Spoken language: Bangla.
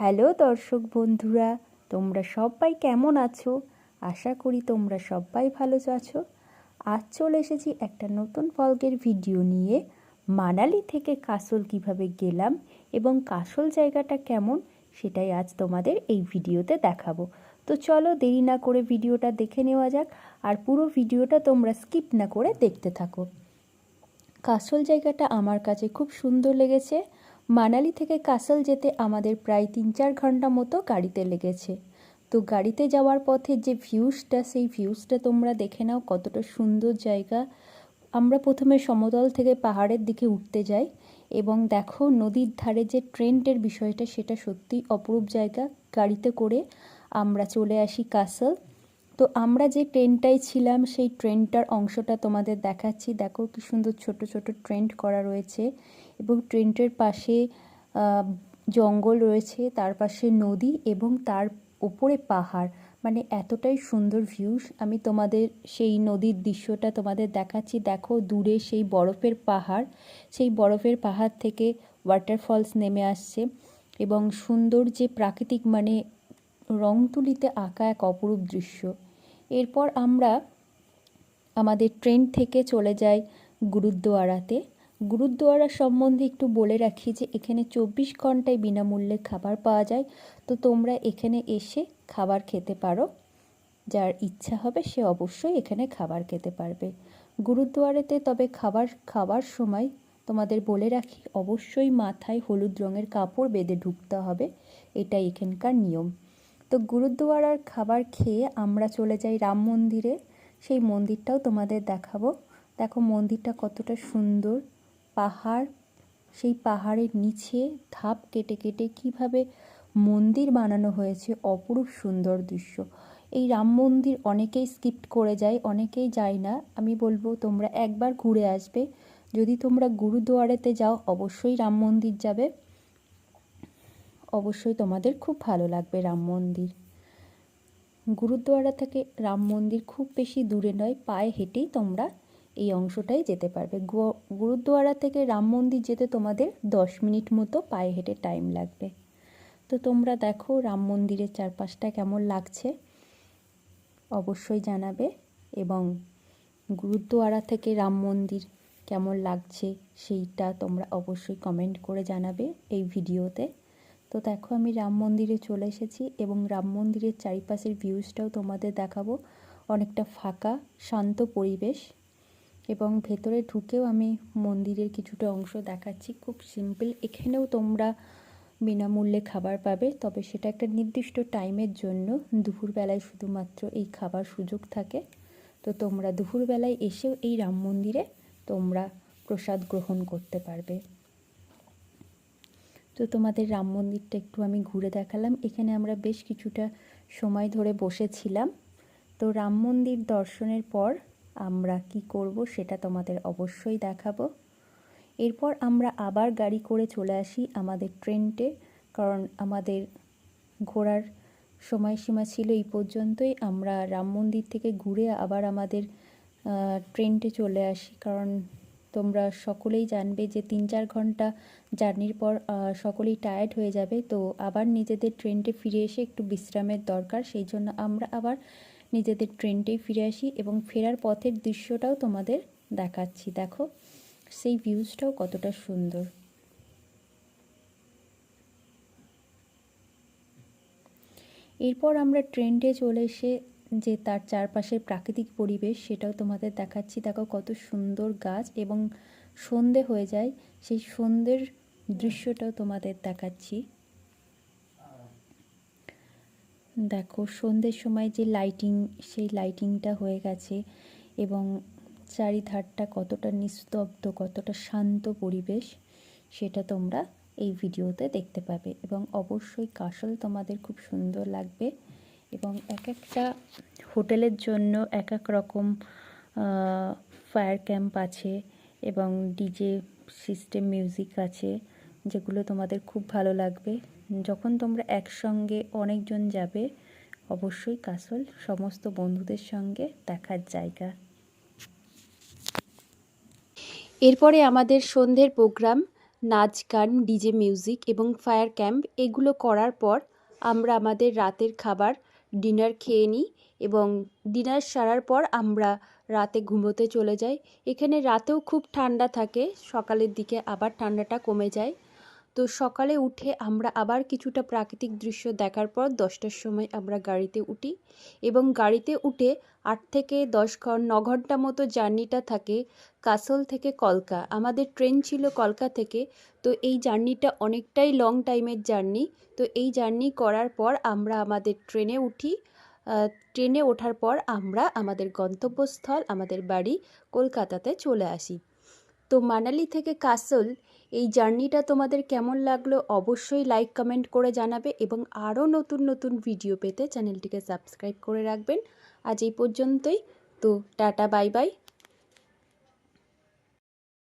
হ্যালো দর্শক বন্ধুরা, তোমরা সবাই কেমন আছো? আশা করি তোমরা সবাই ভালো আছো। আজ চলে এসেছি একটা নতুন ব্লগের ভিডিও নিয়ে। মানালি থেকে কাসল কীভাবে গেলাম এবং কাসল জায়গাটা কেমন, সেটাই আজ তোমাদের এই ভিডিওতে দেখাবো। তো চলো দেরি না করে ভিডিওটা দেখে নেওয়া যাক আর পুরো ভিডিওটা তোমরা স্কিপ না করে দেখতে থাকো। কাসল জায়গাটা আমার কাছে খুব সুন্দর লেগেছে। মানালি থেকে কাসল যেতে আমাদের প্রায় তিন চার ঘণ্টা মতো গাড়িতে লেগেছে। তো গাড়িতে যাওয়ার পথে যে ভিউসটা সেই ভিউসটা তোমরা দেখে নাও কতটা সুন্দর জায়গা। আমরা প্রথমে সমতল থেকে পাহাড়ের দিকে উঠতে যাই এবং দেখো নদীর ধারে যে ট্রেনটের বিষয়টা, সেটা সত্যিই অপরূপ জায়গা। গাড়িতে করে আমরা চলে আসি কাসল। তো আমরা যে ট্রেনটায় ছিলাম, সেই ট্রেনটার অংশটা তোমাদের দেখাচ্ছি। দেখো কি সুন্দর ছোট ছোট ট্রেন্ড করা রয়েছে এবং ট্রেনটার পাশে জঙ্গল রয়েছে, তার পাশে নদী এবং তার ওপরে পাহাড়। মানে এতটাই সুন্দর ভিউস আমি তোমাদের সেই নদীর দৃশ্যটা তোমাদের দেখাচ্ছি। দেখো দূরে সেই বরফের পাহাড়। সেই বরফের পাহাড় থেকে ওয়াটারফলস নেমে আসছে এবং সুন্দর যে প্রাকৃতিক মানে রং তুলিতে আঁকা এক অপরূপ দৃশ্য। এরপর আমরা আমাদের ট্রেন থেকে চলে যাই গুরুদ্বারাতে। গুরুদ্বারা সম্বন্ধে একটু বলে রাখি যে এখানে চব্বিশ ঘন্টায় বিনামূল্যে খাবার পাওয়া যায়। তো তোমরা এখানে এসে খাবার খেতে পারো। যার ইচ্ছা হবে সে অবশ্যই এখানে খাবার খেতে পারবে। গুরুদ্বারেতে তবে খাবার খাবার সময় তোমাদের বলে রাখি, অবশ্যই মাথায় হলুদ রঙের কাপড় বেঁধে ঢুকতে হবে। এটা এখানকার নিয়ম। তো গুরুদ্বারার খাবার খেয়ে আমরা চলে যাই রাম মন্দিরে। সেই মন্দিরটাও তোমাদের দেখাবো। দেখো মন্দিরটা কতটা সুন্দর। পাহাড়, সেই পাহাড়ের নিচে ধাপ কেটে কেটে কীভাবে মন্দির বানানো হয়েছে, অপরূপ সুন্দর দৃশ্য। এই রাম মন্দির অনেকেই স্কিপ করে যায়, অনেকেই যায় না। আমি বলব তোমরা একবার ঘুরে আসবে। যদি তোমরা গুরুদুয়ারেতে যাও, অবশ্যই রাম মন্দির যাবে। অবশ্যই তোমাদের খুব ভালো লাগবে রাম মন্দির। গুরুদ্বারা থেকে রাম মন্দির খুব বেশি দূরে নয়, পায়ে হেঁটেই তোমরা এই অংশটাই যেতে পারবে। গুরুদ্বারা থেকে রাম মন্দির যেতে তোমাদের দশ মিনিট মতো পায়ে হেঁটে টাইম লাগবে। তো তোমরা দেখো রাম মন্দিরের চারপাশটা কেমন লাগছে। অবশ্যই জানাবে এবং গুরুদ্বারা থেকে রাম মন্দির কেমন লাগছে সেইটা তোমরা অবশ্যই কমেন্ট করে জানাবে এই ভিডিওতে তো দেখো আমি রাম মন্দিরে চলে এসেছি এবং রাম মন্দিরের চারিপাশের ভিউজটাও তোমাদের দেখাবো। অনেকটা ফাঁকা, শান্ত পরিবেশ এবং ভেতরে ঢুকেও আমি মন্দিরের কিছুটা অংশ দেখাচ্ছি। খুব সিম্পল এখানেও তোমরা বিনামূল্যে খাবার পাবে, তবে সেটা একটা নির্দিষ্ট টাইমের জন্য। দুপুরবেলায় শুধুমাত্র এই খাবার সুযোগ থাকে। তো তোমরা দুপুরবেলায় এসেও এই রাম মন্দিরে তোমরা প্রসাদ গ্রহণ করতে পারবে। তো তোমাদের রাম মন্দিরটা একটু আমি ঘুরে দেখালাম। এখানে আমরা বেশ কিছুটা সময় ধরে বসেছিলাম। তো রাম মন্দির দর্শনের পর আমরা কি করব সেটা তোমাদের অবশ্যই দেখাবো। এরপর আমরা আবার গাড়ি করে চলে আসি আমাদের ট্রেনটে, কারণ আমাদের ঘোরার সময়সীমা ছিল এই পর্যন্তই। আমরা রাম মন্দির থেকে ঘুরে আবার আমাদের ট্রেনটে চলে আসি, কারণ তোমরা সকলেই জানবে যে তিন চার ঘণ্টা জার্নির পর সকলেই টায়ার্ড হয়ে যাবে। তো আবার নিজেদের ট্রেনটে ফিরে এসে একটু বিশ্রামের দরকার। সেই জন্য আমরা আবার নিজেদের ট্রেনটেই ফিরে আসি এবং ফেরার পথের দৃশ্যটাও তোমাদের দেখাচ্ছি। দেখো, সেই ভিউজটাও কতটা সুন্দর। এরপর আমরা ট্রেনটে চলে এসে যে তার চারপাশের প্রাকৃতিক পরিবেশ, সেটাও তোমাদের দেখাচ্ছি। দেখো কত সুন্দর গাছ এবং সন্ধে হয়ে যায়। সেই সন্ধ্যের দৃশ্যটাও তোমাদের দেখাচ্ছি। দেখো সন্ধ্যের সময় যে লাইটিং সেই লাইটিংটা হয়ে গেছে এবং চারিধারটা কতটা নিস্তব্ধ, কতটা শান্ত পরিবেশ, সেটা তোমরা এই ভিডিওতে দেখতে পাবে এবং অবশ্যই কাশল তোমাদের খুব সুন্দর লাগবে। এবং এক একটা হোটেলের জন্য এক এক রকম ফায়ার ক্যাম্প আছে এবং ডিজে সিস্টেম মিউজিক আছে যেগুলো তোমাদের খুব ভালো লাগবে। যখন তোমরা একসঙ্গে অনেকজন যাবে, অবশ্যই কাসল সমস্ত বন্ধুদের সঙ্গে দেখার জায়গা। এরপরে আমাদের সন্ধ্যের প্রোগ্রাম, নাচ গান, ডিজে মিউজিক এবং ফায়ার ক্যাম্প, এগুলো করার পর আমরা আমাদের রাতের খাবার ডিনার খেয়ে নিই এবং ডিনার সারার পর আমরা রাতে ঘুমোতে চলে যাই। এখানে রাতেও খুব ঠান্ডা থাকে, সকালের দিকে আবার ঠান্ডাটা কমে যায়। তো সকালে উঠে আমরা আবার কিছুটা প্রাকৃতিক দৃশ্য দেখার পর দশটার সময় আমরা গাড়িতে উঠি এবং গাড়িতে উঠে আট থেকে দশ ন ঘণ্টা মতো জার্নিটা থাকে কাসল থেকে কলকা। আমাদের ট্রেন ছিল কলকা থেকে, তো এই জার্নিটা অনেকটাই লং টাইমের জার্নি। তো এই জার্নি করার পর আমরা আমাদের ট্রেনে উঠি। ট্রেনে ওঠার পর আমরা আমাদের গন্তব্যস্থল, আমাদের বাড়ি কলকাতাতে চলে আসি। তো মানালি থেকে কাসল এই জার্নিটা তোমাদের কেমন লাগল অবশ্যই লাইক কমেন্ট করে জানাবে এবং আরও নতুন নতুন ভিডিও পেতে চ্যানেলটিকে সাবস্ক্রাইব করে রাখবেন। আজ এই পর্যন্তই। তো টাটা বাই বাই